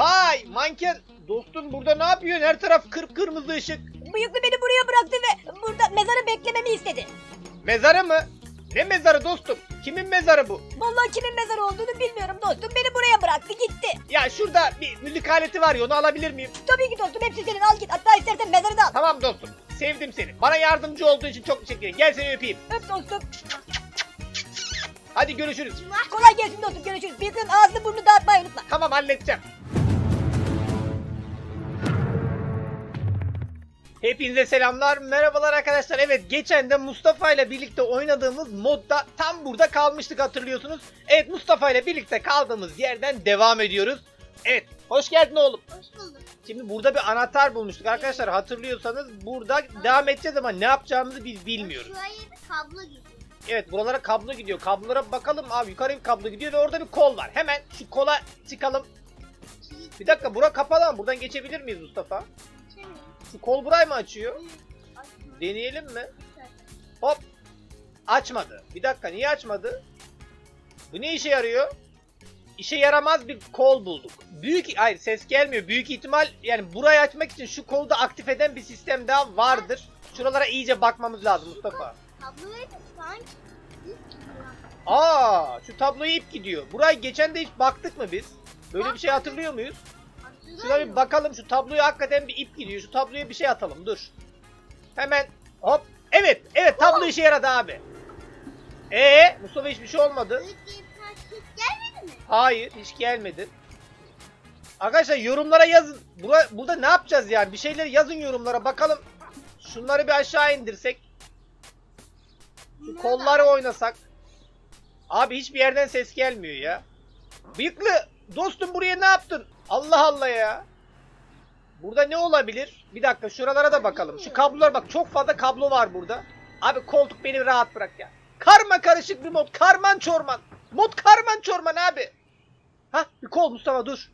Vay manken. Dostum burada ne yapıyorsun? Her taraf kıpkırmızı ışık. Bıyıklı beni buraya bıraktı ve burada mezarı beklememi istedi. Mezarı mı? Ne mezarı dostum? Kimin mezarı bu? Vallahi kimin mezarı olduğunu bilmiyorum dostum. Beni buraya bıraktı gitti. Ya şurada bir müzik aleti var ya onu alabilir miyim? Tabii ki dostum hepsi senin al git. Hatta istersen mezarı da al. Tamam dostum. Sevdim seni. Bana yardımcı olduğun için çok teşekkür ederim. Gel seni öpeyim. Öp dostum. Hadi görüşürüz. Kolay gelsin dostum görüşürüz. Bıyıklının ağzını burnunu dağıtmayı unutma. Tamam halledeceğim. Hepinize selamlar. Merhabalar arkadaşlar. Evet geçen de Mustafa ile birlikte oynadığımız modda tam burada kalmıştık hatırlıyorsunuz. Evet Mustafa ile birlikte kaldığımız yerden devam ediyoruz. Evet hoş geldin oğlum. Hoş bulduk. Şimdi burada bir anahtar bulmuştuk arkadaşlar hatırlıyorsanız burada devam edeceğiz ama ne yapacağımızı biz bilmiyoruz. Şuraya bir kablo gidiyor. Evet buralara kablo gidiyor. Kablolara bakalım abi yukarı bir kablo gidiyor ve orada bir kol var. Hemen şu kola çıkalım. Bir dakika bura kapalı ama buradan geçebilir miyiz Mustafa? Şu kol burayı mı açıyor? Deneyelim mi? Hop. Açmadı. Bir dakika niye açmadı? Bu ne işe yarıyor? İşe yaramaz bir kol bulduk. Büyük hayır ses gelmiyor. Büyük ihtimal yani burayı açmak için şu kolu da aktif eden bir sistem daha vardır. Şuralara iyice bakmamız lazım Mustafa. Sanki. Aa, şu tabloya ip gidiyor. Burayı geçen de hiç baktık mı biz? Böyle bir şey hatırlıyor muyuz? Şuna bir bakalım şu tabloya hakikaten bir ip gidiyor. Şu tabloya bir şey atalım dur. Hemen hop. Evet evet tablo işe yaradı abi. Ee Mustafa hiçbir şey olmadı. Hiç gelmedi mi? Hayır hiç gelmedi. Arkadaşlar yorumlara yazın. Bura, burada ne yapacağız yani? Bir şeyler yazın yorumlara bakalım. Şunları bir aşağı indirsek. Şu kolları oynasak. Abi hiçbir yerden ses gelmiyor ya. Bıyıklı dostum buraya ne yaptın? Allah Allah ya. Burada ne olabilir? Bir dakika şuralara da bakalım. Şu kablolar bak çok fazla kablo var burada. Abi koltuk beni rahat bırak ya. Karma karışık bir mod. Karman çorman. Mod karman çorman abi. Ha bir kol Mustafa dur.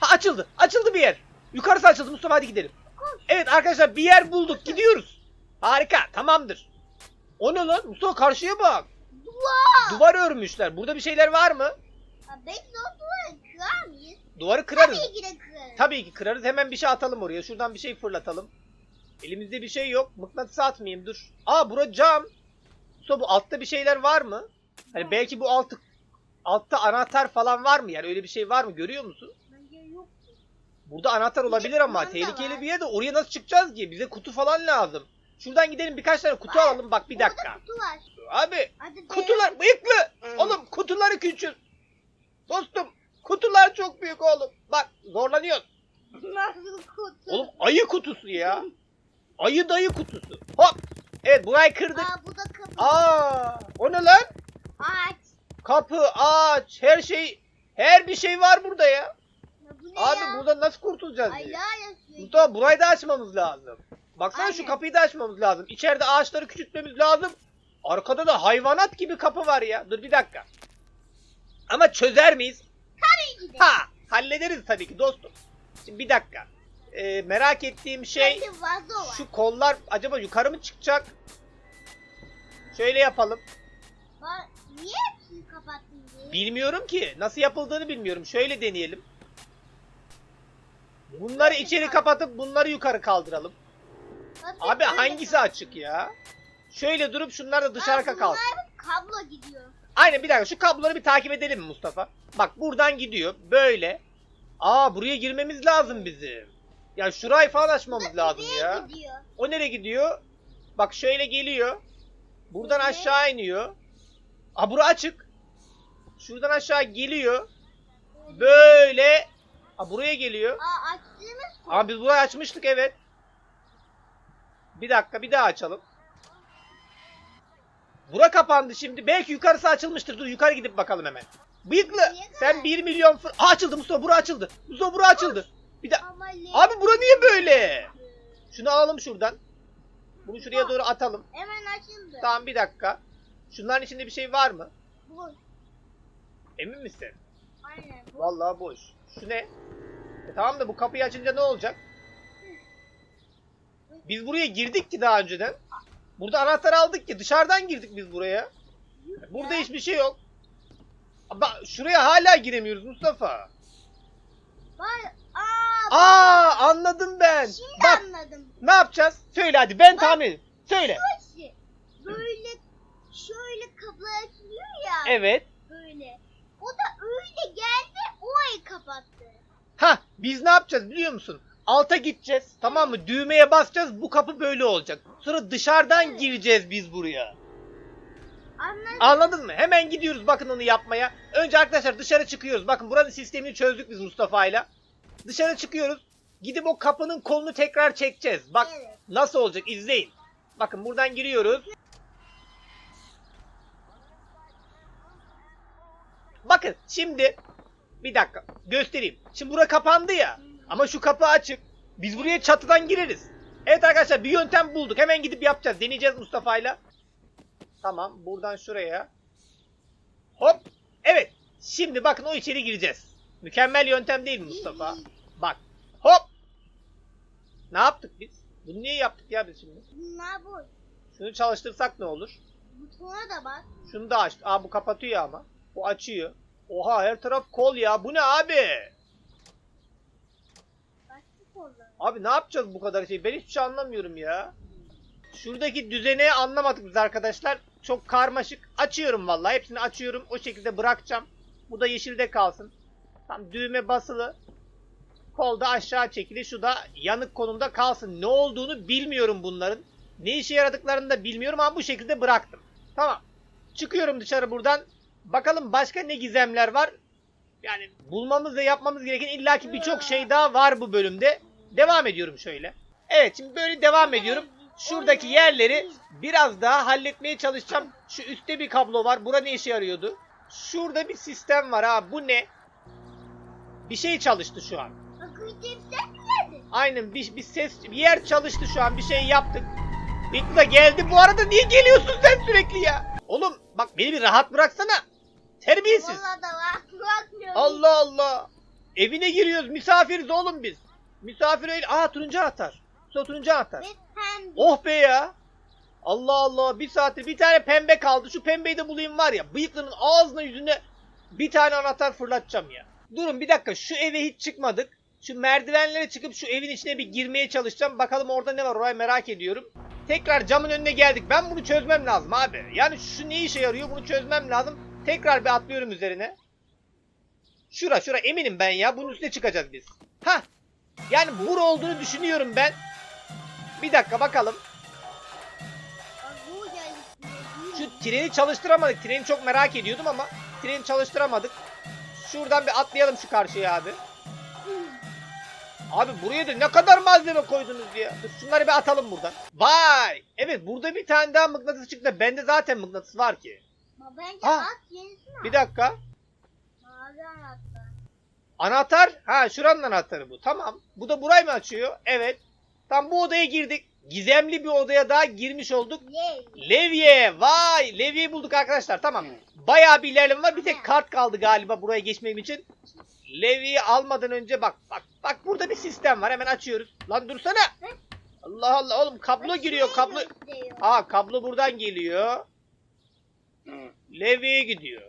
Ha açıldı. Açıldı bir yer. Yukarısı açıldı Mustafa hadi gidelim. Evet arkadaşlar bir yer bulduk gidiyoruz. Harika tamamdır. O ne lan? Mustafa karşıya bak. Duvar. Duvar örmüşler. Burada bir şeyler var mı? De o duvarı kırar mıyız? Duvarı kırarız. Tabii ki de kırarız. Tabii ki kırarız. Hemen bir şey atalım oraya. Şuradan bir şey fırlatalım. Elimizde bir şey yok. Mıknatıs atmayayım dur. Aa bura cam. Mustafa bu altta bir şeyler var mı? Hani belki bu altı altta anahtar falan var mı? Yani öyle bir şey var mı? Görüyor musun? Bence yok. Burada anahtar olabilir ama Kumanda tehlikeli var. bir yer de oraya nasıl çıkacağız ki? Bize kutu falan lazım. Şuradan gidelim birkaç tane kutu alalım. Bak bir dakika. Orada kutu var. Abi Hadi kutular bıyıklı. Oğlum kutuları küçül. Dostum kutular çok büyük oğlum. Bak zorlanıyorsun. Nasıl kutu? Oğlum ayı kutusu ya. Ayı dayı kutusu. Hop. Evet burayı kırdık. Aa bu da kapı. Aa, o ne lan? Aç. Kapı, ağaç, her şey, her bir şey var burada ya. Ya bu ne Abi ya? buradan nasıl kurtulacağız Ay diye. ya yazıyor. Mustafa burayı da açmamız lazım. Baksana şu Aynen. kapıyı da açmamız lazım. İçeride ağaçları küçültmemiz lazım. Arkada da hayvanat gibi kapı var ya. Dur bir dakika. Ama çözer miyiz? Ha, hallederiz tabii ki dostum. Şimdi bir dakika. Ee, merak ettiğim şey Bence vazo var. şu kollar acaba yukarı mı çıkacak? Şöyle yapalım. Niye hepsini kapattın diye? Bilmiyorum ki. Nasıl yapıldığını bilmiyorum. Şöyle deneyelim. Bunları içeri kapatıp bunları yukarı kaldıralım. Tabii Abi böyle hangisi kal- açık ya? Şöyle durup şunlar da dışarı Aa, kalsın. bunlar kablo gidiyor. Aynen bir dakika şu kabloları bir takip edelim mi Mustafa? Bak buradan gidiyor böyle. Aa buraya girmemiz lazım bizim. Ya şurayı falan açmamız lazım ya. gidiyor? O nereye gidiyor? Bak şöyle geliyor. Buradan Evet. aşağı iniyor. Aa bura açık. Şuradan aşağı geliyor. Böyle. Aa buraya geliyor. Aa açtığımız Ama biz burayı açmıştık evet. Bir dakika bir daha açalım. Bura kapandı şimdi. Belki yukarısı açılmıştır. Dur yukarı gidip bakalım hemen. Bıyıklı sen kadar? 1 milyon fır... Aa, açıldı Mustafa bura açıldı. Mustafa bura açıldı. Bir de Abi bura niye böyle? Şunu alalım şuradan. Bunu şuraya doğru atalım. Hemen açıldı. Tamam bir dakika. Şunların içinde bir şey var mı? Bu. Emin misin? Aynen. Bu. Vallahi boş. Şu ne? E tamam da bu kapıyı açınca ne olacak? Biz buraya girdik ki daha önceden. Burada anahtar aldık ki dışarıdan girdik biz buraya. Burada hiçbir şey yok. Bak şuraya hala giremiyoruz Mustafa. Anladım ben. Şimdi Bak anladım. ne yapacağız? Söyle hadi ben tahmin edeyim. Söyle. Şey, Böyle şöyle kapı açılıyor ya. Evet. Böyle. O da öyle geldi o ayı kapattı. Ha biz ne yapacağız biliyor musun? Alta gideceğiz tamam mı? Düğmeye basacağız bu kapı böyle olacak. Sonra dışarıdan gireceğiz biz buraya. Anladın Anladın mı? Hemen gidiyoruz bakın onu yapmaya. Önce arkadaşlar dışarı çıkıyoruz. Bakın buranın sistemini çözdük biz Mustafa'yla. Dışarı çıkıyoruz. Gidip o kapının kolunu tekrar çekeceğiz. Bak Evet. nasıl olacak izleyin. Bakın buradan giriyoruz. Bakın şimdi bir dakika göstereyim. Şimdi bura kapandı ya. Ama şu kapı açık. Biz buraya çatıdan gireriz. Evet arkadaşlar bir yöntem bulduk. Hemen gidip yapacağız. Deneyeceğiz Mustafa'yla. Tamam buradan şuraya. Hop. Evet. Şimdi bakın o içeri gireceğiz. Mükemmel yöntem değil mi Mustafa? Bak. Hop. Ne yaptık biz? Bunu niye yaptık ya biz şimdi? Bunlar boş. Şunu çalıştırsak ne olur? Butona da bak. Şunu da aç. Aa bu kapatıyor ama. Bu açıyor. Oha her taraf kol ya. Bu ne abi? Başka kolları. Abi ne yapacağız bu kadar şey? Ben hiçbir şey anlamıyorum ya. Şuradaki düzeni anlamadık biz arkadaşlar. Çok karmaşık. Açıyorum vallahi. Hepsini açıyorum. O şekilde bırakacağım. Bu da yeşilde kalsın. Tam düğme basılı. Kol da aşağı çekili. Şu da yanık konumda kalsın. Ne olduğunu bilmiyorum bunların. Ne işe yaradıklarını da bilmiyorum ama bu şekilde bıraktım. Tamam. Çıkıyorum dışarı buradan. Bakalım başka ne gizemler var. Yani bulmamız ve yapmamız gereken illaki birçok şey daha var bu bölümde. Devam ediyorum şöyle. Evet şimdi böyle devam ediyorum. Şuradaki yerleri biraz daha halletmeye çalışacağım. Şu üstte bir kablo var. Bura ne işe yarıyordu? Şurada bir sistem var ha. Bu ne? Bir şey çalıştı şu an. Aynen bir, bir ses bir yer çalıştı şu an. Bir şey yaptık. Bitti de geldi. Bu arada niye geliyorsun sen sürekli ya? Oğlum bak beni bir rahat bıraksana. Terbiyesiz. Allah Allah. Evine giriyoruz. Misafiriz oğlum biz. Misafir öyle. Aa turuncu anahtar. Şu turuncu pembe. Oh be ya. Allah Allah. Bir saattir bir tane pembe kaldı. Şu pembeyi de bulayım var ya. Bıyıklının ağzına yüzüne bir tane anahtar fırlatacağım ya. Durun bir dakika. Şu eve hiç çıkmadık. Şu merdivenlere çıkıp şu evin içine bir girmeye çalışacağım. Bakalım orada ne var orayı merak ediyorum. Tekrar camın önüne geldik. Ben bunu çözmem lazım abi. Yani şu ne işe yarıyor bunu çözmem lazım. Tekrar bir atlıyorum üzerine. Şura şura eminim ben ya. Bunun üstüne çıkacağız biz. Ha. Yani bur olduğunu düşünüyorum ben. Bir dakika bakalım. Şu treni çalıştıramadık. Treni çok merak ediyordum ama treni çalıştıramadık. Şuradan bir atlayalım şu karşıya abi. Abi buraya da ne kadar malzeme koydunuz ya. Dur şunları bir atalım buradan. Vay! Evet burada bir tane daha mıknatıs çıktı. Bende zaten mıknatıs var ki. Ama bence at yenisini al. Bir dakika. Mavi anahtar. Anahtar. Ha şuranın anahtarı bu. Tamam. Bu da burayı mı açıyor? Evet. Tam bu odaya girdik. Gizemli bir odaya daha girmiş olduk. Levye. Vay. Levyeyi bulduk arkadaşlar. Tamam. Bayağı bir ilerleme var. Bir tek kart kaldı galiba buraya geçmem için. Levyeyi almadan önce bak. Bak. Bak burada bir sistem var. Hemen açıyoruz. Lan dursana. Allah Allah oğlum kablo giriyor. Kablo. Aa kablo buradan geliyor. Levyeye gidiyor.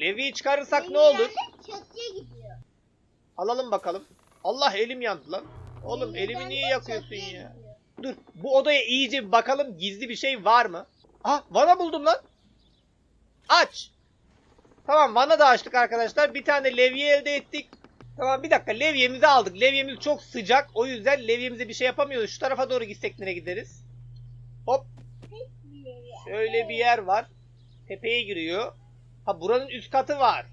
Levyeyi çıkarırsak ne olur? Alalım bakalım. Allah elim yandı lan. Oğlum elimi niye yakıyorsun ya? Dur bu odaya iyice bir bakalım gizli bir şey var mı? Ah vana buldum lan. Aç. Tamam vana da açtık arkadaşlar. Bir tane levye elde ettik. Tamam bir dakika levyemizi aldık. Levyemiz çok sıcak. O yüzden levyemize bir şey yapamıyoruz. Şu tarafa doğru gitsek nereye gideriz? Hop şöyle bir yer var. Tepeye giriyor. Ha buranın üst katı var.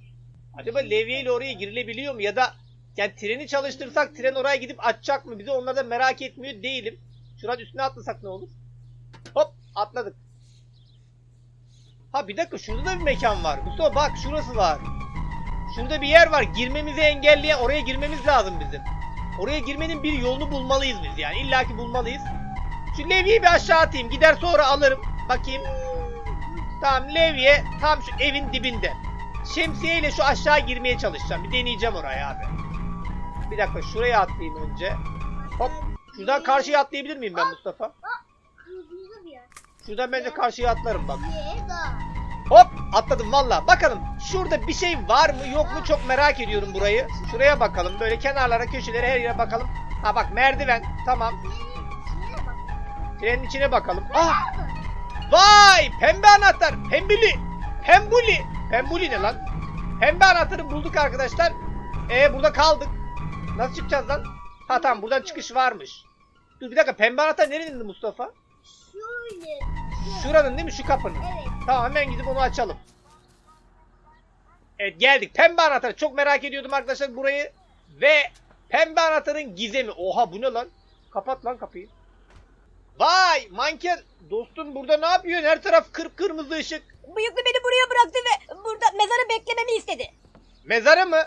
Acaba levye ile oraya girilebiliyor mu? Ya da yani treni çalıştırsak tren oraya gidip açacak mı? Bizi onlar da merak etmiyor değilim. Şuranın üstüne atlasak ne olur? Hop atladık. Ha bir dakika şurada da bir mekan var. Mustafa bak şurası var. Şurada bir yer var. Girmemizi engelleyen oraya girmemiz lazım bizim. Oraya girmenin bir yolunu bulmalıyız biz yani. İlla ki bulmalıyız. Şu levyeyi bir aşağı atayım. Gider sonra alırım. Bakayım. Tamam levye tam şu evin dibinde. Şemsiyeyle şu aşağı girmeye çalışacağım. Bir deneyeceğim oraya abi. Bir dakika şuraya atlayayım önce. Hop. Şuradan karşıya atlayabilir miyim ben Mustafa? Şuradan ben de karşıya atlarım bak. Hop atladım valla. Bakalım şurada bir şey var mı yok mu çok merak ediyorum burayı. Şuraya bakalım. Böyle kenarlara köşelere her yere bakalım. Ha bak merdiven. Tamam. Trenin içine bakalım. Ah! Vay! Pembe anahtar. Pembili. Pembuli. Pembuli ne lan? Pembe anahtarı bulduk arkadaşlar. E burada kaldık. Nasıl çıkacağız lan? Ha tamam buradan çıkış varmış. Dur bir dakika pembe anahtar nerenin Mustafa? Şöyle. Şuranın değil mi şu kapının? Evet. Tamam hemen gidip onu açalım. Evet geldik. Pembe anahtarı. Çok merak ediyordum arkadaşlar burayı. Ve pembe anahtarın gizemi. Oha bu ne lan? Kapat lan kapıyı. Vay manken. Dostum burada ne yapıyorsun? Her taraf kıpkırmızı ışık. Bıyıklı beni buraya bıraktı ve burada mezarı beklememi istedi. Mezarı mı?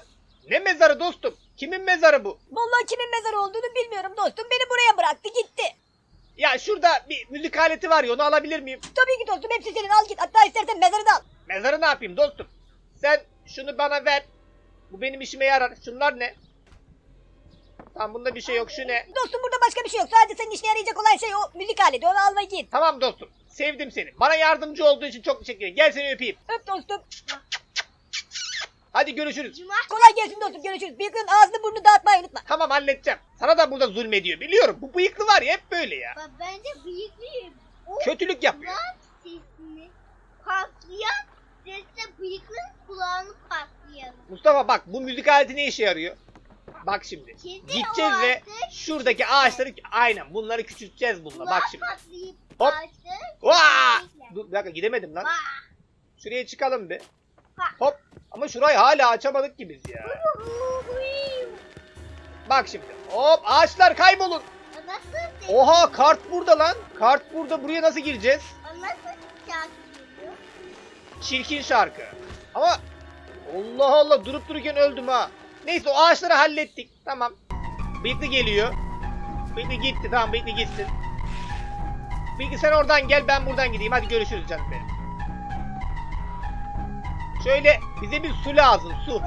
Ne mezarı dostum? Kimin mezarı bu? Vallahi kimin mezarı olduğunu bilmiyorum dostum. Beni buraya bıraktı gitti. Ya şurada bir müzik aleti var ya onu alabilir miyim? Tabii ki dostum hepsi senin al git. Hatta istersen mezarı da al. Mezarı ne yapayım dostum? Sen şunu bana ver. Bu benim işime yarar. Şunlar ne? Tamam bunda bir şey yok. Şu ne? Dostum burada başka bir şey yok. Sadece senin işine yarayacak olan şey o müzik aleti. Onu alma git. Tamam dostum. Sevdim seni. Bana yardımcı olduğu için çok teşekkür ederim. Gel seni öpeyim. Öp dostum. Hadi görüşürüz. Cuma. Kolay gelsin dostum görüşürüz. Bıyıklının ağzını burnunu dağıtmayı unutma. Tamam halledeceğim. Sana da burada zulmediyor. Biliyorum. Bu bıyıklı var ya hep böyle ya. Bak bence bıyıklıyım. O Kötülük yapıyor. kulak sesini patlayan sesle bıyıklının kulağını patlayalım. Mustafa bak bu müzik aleti ne işe yarıyor? Bak şimdi. Kedi Gideceğiz ve artık şuradaki ağaçları aynen bunları küçülteceğiz bununla. Bak şimdi. patlayıp Hop. ağaçları Vaa! Dur bir dakika gidemedim lan. Şuraya çıkalım bir. Hop. Ama şurayı hala açamadık ki biz ya. Bak şimdi. Hop ağaçlar kaybolun. Oha kart burada lan. Kart burada. Buraya nasıl gireceğiz? Çirkin şarkı. Ama Allah Allah durup dururken öldüm ha. Neyse o ağaçları hallettik. Tamam. Bıyıklı geliyor. Bıyıklı gitti. Tamam bıyıklı gitsin. Bıyıklı sen oradan gel ben buradan gideyim. Hadi görüşürüz canım benim. Şöyle bize bir su lazım su.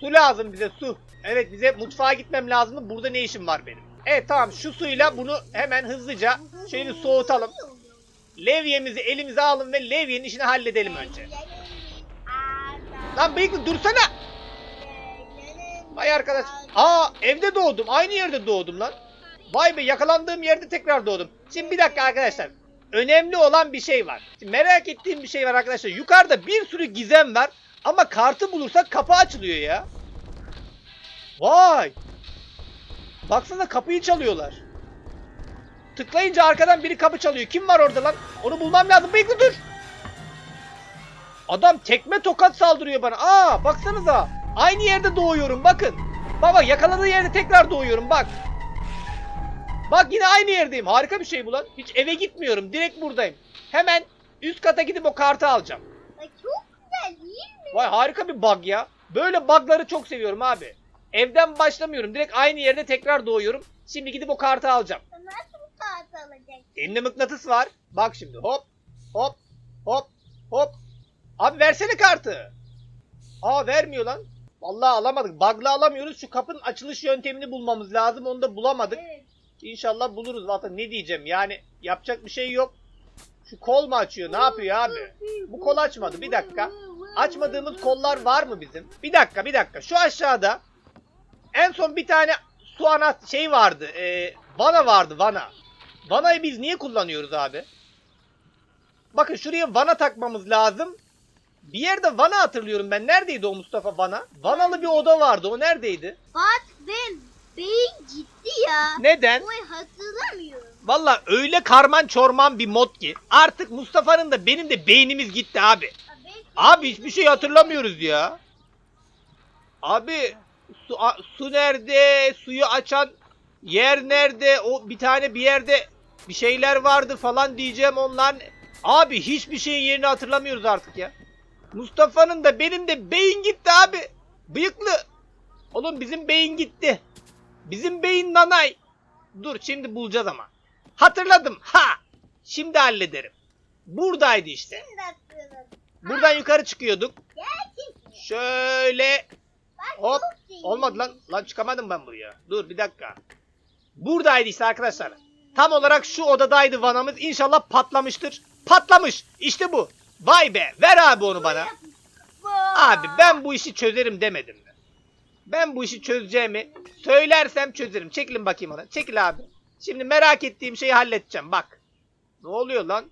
Su lazım bize su. Evet bize mutfağa gitmem lazım. Burada ne işim var benim? Evet tamam şu suyla bunu hemen hızlıca şöyle bir soğutalım. Levyemizi elimize alın ve levyenin işini halledelim önce. Lan bıyıklı dursana. Vay arkadaş. Aa evde doğdum. Aynı yerde doğdum lan. Vay be yakalandığım yerde tekrar doğdum. Şimdi bir dakika arkadaşlar. Önemli olan bir şey var. Şimdi merak ettiğim bir şey var arkadaşlar. Yukarıda bir sürü gizem var. Ama kartı bulursak kapı açılıyor ya. Vay. Baksana kapıyı çalıyorlar. Tıklayınca arkadan biri kapı çalıyor. Kim var orada lan? Onu bulmam lazım. Bıyıklı dur. Adam tekme tokat saldırıyor bana. Aa baksanıza. Aynı yerde doğuyorum bakın. Baba yakaladığı yerde tekrar doğuyorum bak. Bak yine aynı yerdeyim. Harika bir şey bu lan. Hiç eve gitmiyorum. Direkt buradayım. Hemen üst kata gidip o kartı alacağım. Ay, Çok güzel değil mi? Vay harika bir bug ya. Böyle bugları çok seviyorum abi. Evden başlamıyorum. Direkt aynı yerde tekrar doğuyorum. Şimdi gidip o kartı alacağım. Nasıl bu saat alacak? Elimde mıknatıs var. Bak şimdi hop hop hop hop. Abi versene kartı. Aa vermiyor lan. Vallahi alamadık. Bug'la alamıyoruz. Şu kapının açılış yöntemini bulmamız lazım. Onu da bulamadık. Evet. İnşallah buluruz zaten. Ne diyeceğim yani yapacak bir şey yok. Şu kol mu açıyor? Ne yapıyor abi? Bu kol açmadı. Bir dakika. Açmadığımız kollar var mı bizim? Bir dakika bir dakika. Şu aşağıda en son bir tane su ana şey vardı. E, vana vardı vana. Vanayı biz niye kullanıyoruz abi? Bakın şuraya vana takmamız lazım. Bir yerde vana hatırlıyorum ben. Neredeydi o Mustafa vana? Vanalı bir oda vardı. O neredeydi? Bak ben beyin gitti ya. Neden? Oy hatırlamıyorum. Valla öyle karman çorman bir mod ki artık Mustafa'nın da benim de beynimiz gitti abi. Abi hiçbir şey hatırlamıyoruz ya. Abi su, a- su nerede? Suyu açan yer nerede? O bir tane bir yerde bir şeyler vardı falan diyeceğim onlar. Abi hiçbir şeyin yerini hatırlamıyoruz artık ya. Mustafa'nın da benim de beyin gitti abi. Bıyıklı. Oğlum bizim beyin gitti. Bizim beyin nanay. Dur şimdi bulacağız ama. Hatırladım. Ha! Şimdi hallederim. Buradaydı işte. Buradan yukarı çıkıyorduk. Şöyle hop olmadı lan. Lan çıkamadım ben buraya. Dur bir dakika. Buradaydı işte arkadaşlar. Tam olarak şu odadaydı vanamız. İnşallah patlamıştır. Patlamış. İşte bu. Vay be. Ver abi onu bana. Abi ben bu işi çözerim demedim? Ben bu işi çözeceğimi söylersem çözerim. Çekilin bakayım ona. Çekil abi. Şimdi merak ettiğim şeyi halledeceğim. Bak. Ne oluyor lan?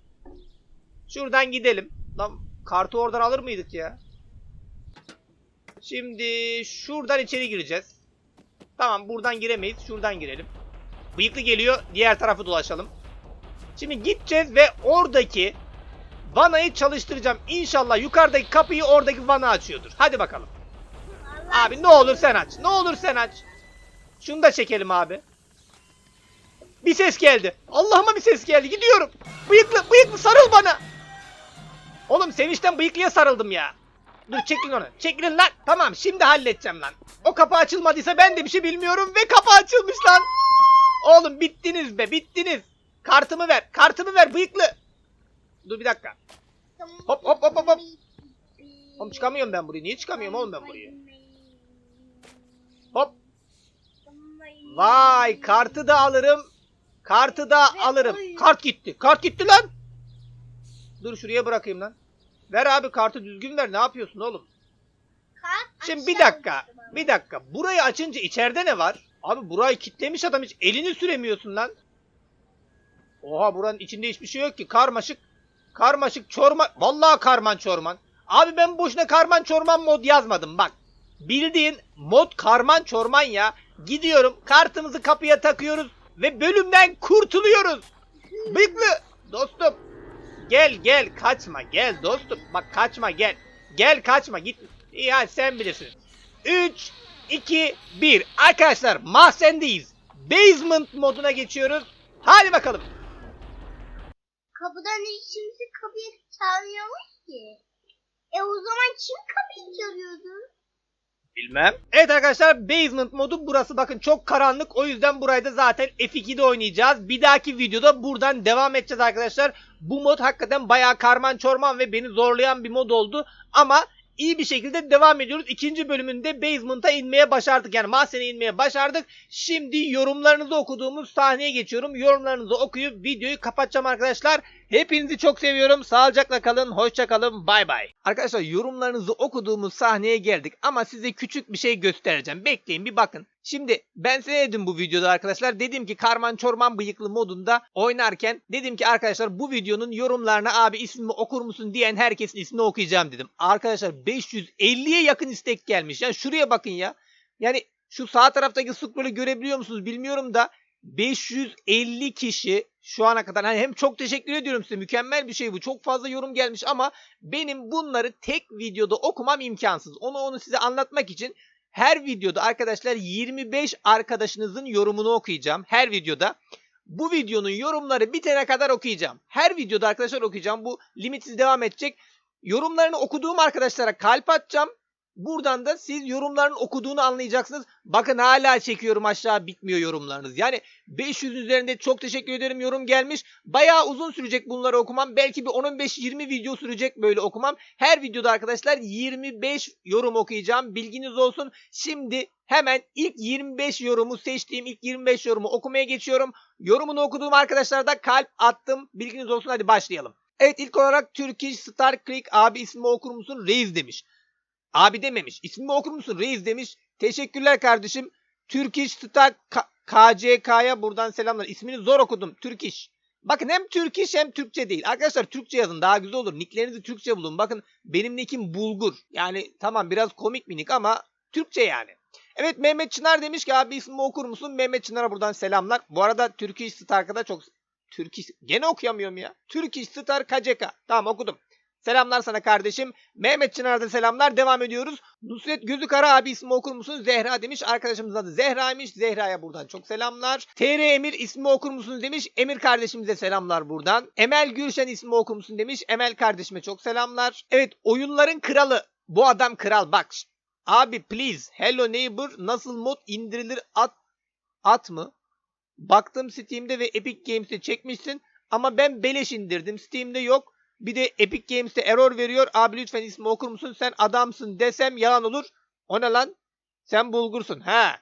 Şuradan gidelim. Lan kartı oradan alır mıydık ya? Şimdi şuradan içeri gireceğiz. Tamam buradan giremeyiz. Şuradan girelim. Bıyıklı geliyor. Diğer tarafı dolaşalım. Şimdi gideceğiz ve oradaki vanayı çalıştıracağım. İnşallah yukarıdaki kapıyı oradaki vana açıyordur. Hadi bakalım. Abi ne olur sen aç. Ne olur sen aç. Şunu da çekelim abi. Bir ses geldi. Allah'ıma bir ses geldi. Gidiyorum. Bıyıklı, bıyıklı sarıl bana. Oğlum sevinçten bıyıklıya sarıldım ya. Dur çekilin onu. Çekilin lan. Tamam şimdi halledeceğim lan. O kapı açılmadıysa ben de bir şey bilmiyorum ve kapı açılmış lan. Oğlum bittiniz be bittiniz. Kartımı ver. Kartımı ver bıyıklı. Dur bir dakika. Hop, hop, hop, hop, hop. Oğlum çıkamıyorum ben buraya. Niye çıkamıyorum oğlum ben buraya? Hop. Vay kartı da alırım. Kartı da Ve alırım. oy. Kart gitti. Kart gitti lan. Dur şuraya bırakayım lan. Ver abi kartı düzgün ver. Ne yapıyorsun oğlum? Kart Şimdi bir dakika. Bir dakika. Burayı açınca içeride ne var? Abi burayı kitlemiş adam hiç elini süremiyorsun lan. Oha buranın içinde hiçbir şey yok ki. Karmaşık. Karmaşık çorman. Vallahi karman çorman. Abi ben boşuna karman çorman mod yazmadım bak. Bildiğin mod karman çorman ya. Gidiyorum kartımızı kapıya takıyoruz ve bölümden kurtuluyoruz. Bıyıklı dostum. Gel gel kaçma gel dostum. Bak kaçma gel. Gel kaçma git. İyi hadi sen bilirsin. 3, 2, 1. Arkadaşlar mahzendeyiz. Basement moduna geçiyoruz. Hadi bakalım. Kapıdan hiç kimse kapıyı ki. E o zaman kim kapıyı çalıyordu? Bilmem. Evet arkadaşlar basement modu burası bakın çok karanlık o yüzden burayı da zaten F2'de oynayacağız. Bir dahaki videoda buradan devam edeceğiz arkadaşlar. Bu mod hakikaten bayağı karman çorman ve beni zorlayan bir mod oldu ama iyi bir şekilde devam ediyoruz. İkinci bölümünde basement'a inmeye başardık. Yani mahzene inmeye başardık. Şimdi yorumlarınızı okuduğumuz sahneye geçiyorum. Yorumlarınızı okuyup videoyu kapatacağım arkadaşlar. Hepinizi çok seviyorum. Sağlıcakla kalın. Hoşça kalın. Bay bay. Arkadaşlar yorumlarınızı okuduğumuz sahneye geldik. Ama size küçük bir şey göstereceğim. Bekleyin bir bakın. Şimdi ben size dedim bu videoda arkadaşlar. Dedim ki karman çorman bıyıklı modunda oynarken dedim ki arkadaşlar bu videonun yorumlarına abi ismimi okur musun diyen herkesin ismini okuyacağım dedim. Arkadaşlar 550'ye yakın istek gelmiş. Yani şuraya bakın ya. Yani şu sağ taraftaki scroll'ü görebiliyor musunuz bilmiyorum da 550 kişi şu ana kadar hani hem çok teşekkür ediyorum size mükemmel bir şey bu çok fazla yorum gelmiş ama benim bunları tek videoda okumam imkansız. Onu onu size anlatmak için her videoda arkadaşlar 25 arkadaşınızın yorumunu okuyacağım her videoda. Bu videonun yorumları bitene kadar okuyacağım. Her videoda arkadaşlar okuyacağım. Bu limitsiz devam edecek. Yorumlarını okuduğum arkadaşlara kalp atacağım. Buradan da siz yorumların okuduğunu anlayacaksınız. Bakın hala çekiyorum aşağı bitmiyor yorumlarınız. Yani 500 üzerinde çok teşekkür ederim yorum gelmiş. Bayağı uzun sürecek bunları okumam. Belki bir 10-15-20 video sürecek böyle okumam. Her videoda arkadaşlar 25 yorum okuyacağım. Bilginiz olsun. Şimdi hemen ilk 25 yorumu seçtiğim ilk 25 yorumu okumaya geçiyorum. Yorumunu okuduğum arkadaşlara da kalp attım. Bilginiz olsun hadi başlayalım. Evet ilk olarak Turkish Star Click abi ismi okur musun? Reis demiş. Abi dememiş. İsmimi okur musun? Reis demiş. Teşekkürler kardeşim. Turkish Star KCK'ya buradan selamlar. İsmini zor okudum. Turkish. Bakın hem Turkish hem Türkçe değil. Arkadaşlar Türkçe yazın daha güzel olur. Nicklerinizi Türkçe bulun. Bakın benim nickim Bulgur. Yani tamam biraz komik bir nick ama Türkçe yani. Evet Mehmet Çınar demiş ki abi ismimi okur musun? Mehmet Çınar'a buradan selamlar. Bu arada Turkish Star'da da çok... Turkish... Gene okuyamıyorum ya. Turkish Star KCK. Tamam okudum. Selamlar sana kardeşim. Mehmet Çınar'da selamlar. Devam ediyoruz. Nusret Gözükara abi ismi okur musun? Zehra demiş. Arkadaşımızın adı Zehra'ymış. Zehra'ya buradan çok selamlar. TR Emir ismi okur musunuz demiş. Emir kardeşimize selamlar buradan. Emel Gülşen ismi okur musun demiş. Emel kardeşime çok selamlar. Evet oyunların kralı. Bu adam kral bak. Abi please. Hello neighbor nasıl mod indirilir at at mı? Baktım Steam'de ve Epic Games'te çekmişsin ama ben beleş indirdim. Steam'de yok. Bir de Epic Games'te error veriyor. Abi lütfen ismi okur musun? Sen adamsın desem yalan olur. O ne lan? Sen bulgursun. Ha.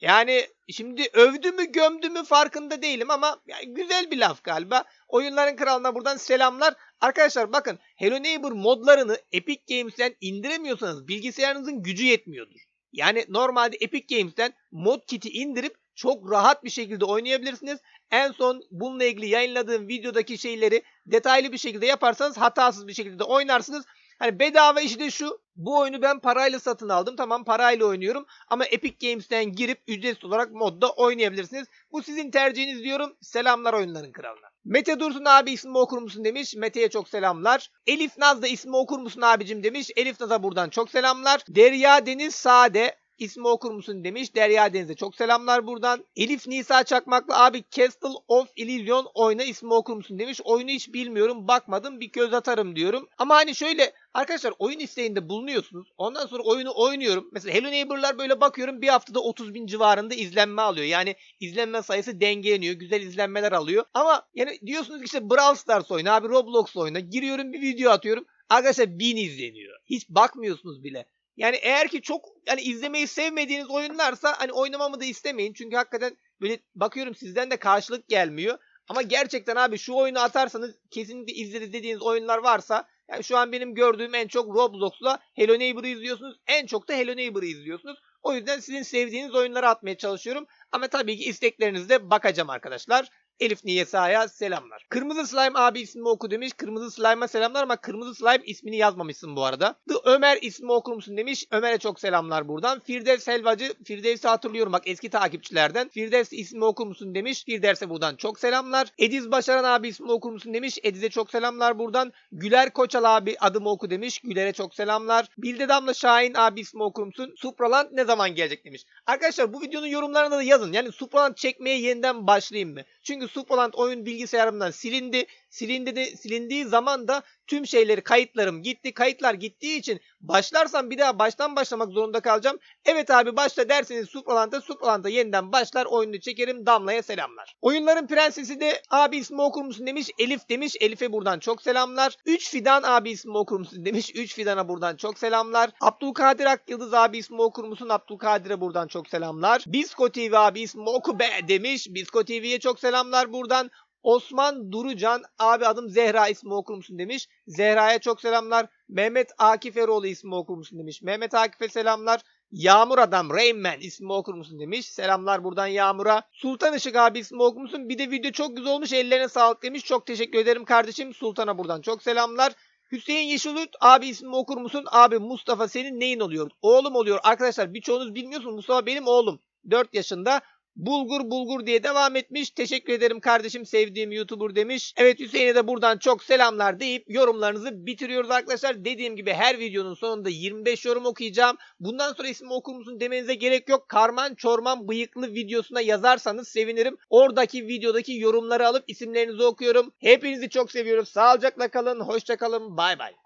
Yani şimdi övdü mü gömdü mü farkında değilim ama güzel bir laf galiba. Oyunların kralına buradan selamlar. Arkadaşlar bakın Hello Neighbor modlarını Epic Games'ten indiremiyorsanız bilgisayarınızın gücü yetmiyordur. Yani normalde Epic Games'ten mod kit'i indirip çok rahat bir şekilde oynayabilirsiniz. En son bununla ilgili yayınladığım videodaki şeyleri detaylı bir şekilde yaparsanız hatasız bir şekilde oynarsınız. Hani bedava işi de şu. Bu oyunu ben parayla satın aldım. Tamam parayla oynuyorum. Ama Epic Games'ten girip ücretsiz olarak modda oynayabilirsiniz. Bu sizin tercihiniz diyorum. Selamlar oyunların kralına. Mete Dursun abi ismi okur musun demiş. Mete'ye çok selamlar. Elif Naz da ismi okur musun abicim demiş. Elif Naz'a buradan çok selamlar. Derya Deniz Sade ismi okur musun demiş. Derya Deniz'e çok selamlar buradan. Elif Nisa Çakmaklı abi Castle of Illusion oyna ismi okur musun demiş. Oyunu hiç bilmiyorum bakmadım bir göz atarım diyorum. Ama hani şöyle arkadaşlar oyun isteğinde bulunuyorsunuz. Ondan sonra oyunu oynuyorum. Mesela Hello Neighbor'lar böyle bakıyorum bir haftada 30 bin civarında izlenme alıyor. Yani izlenme sayısı dengeleniyor. Güzel izlenmeler alıyor. Ama yani diyorsunuz ki işte Brawl Stars oyna abi Roblox oyna. Giriyorum bir video atıyorum. Arkadaşlar 1000 izleniyor. Hiç bakmıyorsunuz bile. Yani eğer ki çok yani izlemeyi sevmediğiniz oyunlarsa hani oynamamı da istemeyin. Çünkü hakikaten böyle bakıyorum sizden de karşılık gelmiyor. Ama gerçekten abi şu oyunu atarsanız kesinlikle izleriz dediğiniz oyunlar varsa yani şu an benim gördüğüm en çok Roblox'la Hello Neighbor'ı izliyorsunuz. En çok da Hello Neighbor'ı izliyorsunuz. O yüzden sizin sevdiğiniz oyunları atmaya çalışıyorum. Ama tabii ki isteklerinizde bakacağım arkadaşlar. Elif Niyesa'ya selamlar. Kırmızı Slime abi ismini oku demiş. Kırmızı Slime'a selamlar ama Kırmızı Slime ismini yazmamışsın bu arada. The Ömer ismi okur musun demiş. Ömer'e çok selamlar buradan. Firdevs Helvacı. Firdevs'i hatırlıyorum bak eski takipçilerden. Firdevs ismi okur musun demiş. Firdevs'e buradan çok selamlar. Ediz Başaran abi ismi okur musun demiş. Ediz'e çok selamlar buradan. Güler Koçal abi adımı oku demiş. Güler'e çok selamlar. Bilde Damla Şahin abi ismi okur musun? Supraland ne zaman gelecek demiş. Arkadaşlar bu videonun yorumlarına da yazın. Yani Supraland çekmeye yeniden başlayayım mı? Çünkü Supraland oyun bilgisayarımdan silindi. Silindi silindiği zaman da tüm şeyleri kayıtlarım gitti. Kayıtlar gittiği için başlarsam bir daha baştan başlamak zorunda kalacağım. Evet abi başla derseniz Supraland'a Supraland'a yeniden başlar oyunu çekerim. Damla'ya selamlar. Oyunların prensesi de abi ismi okur musun demiş. Elif demiş. Elif'e buradan çok selamlar. 3 Fidan abi ismi okur musun demiş. 3 Fidan'a buradan çok selamlar. Abdülkadir Akyıldız abi ismi okur musun? Abdülkadir'e buradan çok selamlar. Bisko TV abi ismi oku be demiş. Bisko TV'ye çok selamlar buradan. Osman Durucan abi adım Zehra ismi okur musun demiş. Zehra'ya çok selamlar. Mehmet Akif Eroğlu ismi okur musun demiş. Mehmet Akif'e selamlar. Yağmur Adam Rainman ismi okur musun demiş. Selamlar buradan Yağmur'a. Sultan Işık abi ismi okur musun? Bir de video çok güzel olmuş ellerine sağlık demiş. Çok teşekkür ederim kardeşim. Sultan'a buradan çok selamlar. Hüseyin Yeşilut abi ismi okur musun? Abi Mustafa senin neyin oluyor? Oğlum oluyor. Arkadaşlar birçoğunuz bilmiyorsunuz. Mustafa benim oğlum. 4 yaşında. Bulgur bulgur diye devam etmiş. Teşekkür ederim kardeşim sevdiğim YouTuber demiş. Evet Hüseyin'e de buradan çok selamlar deyip yorumlarınızı bitiriyoruz arkadaşlar. Dediğim gibi her videonun sonunda 25 yorum okuyacağım. Bundan sonra ismi okur musun demenize gerek yok. Karman çorman bıyıklı videosuna yazarsanız sevinirim. Oradaki videodaki yorumları alıp isimlerinizi okuyorum. Hepinizi çok seviyoruz. Sağlıcakla kalın. Hoşça kalın. Bay bay.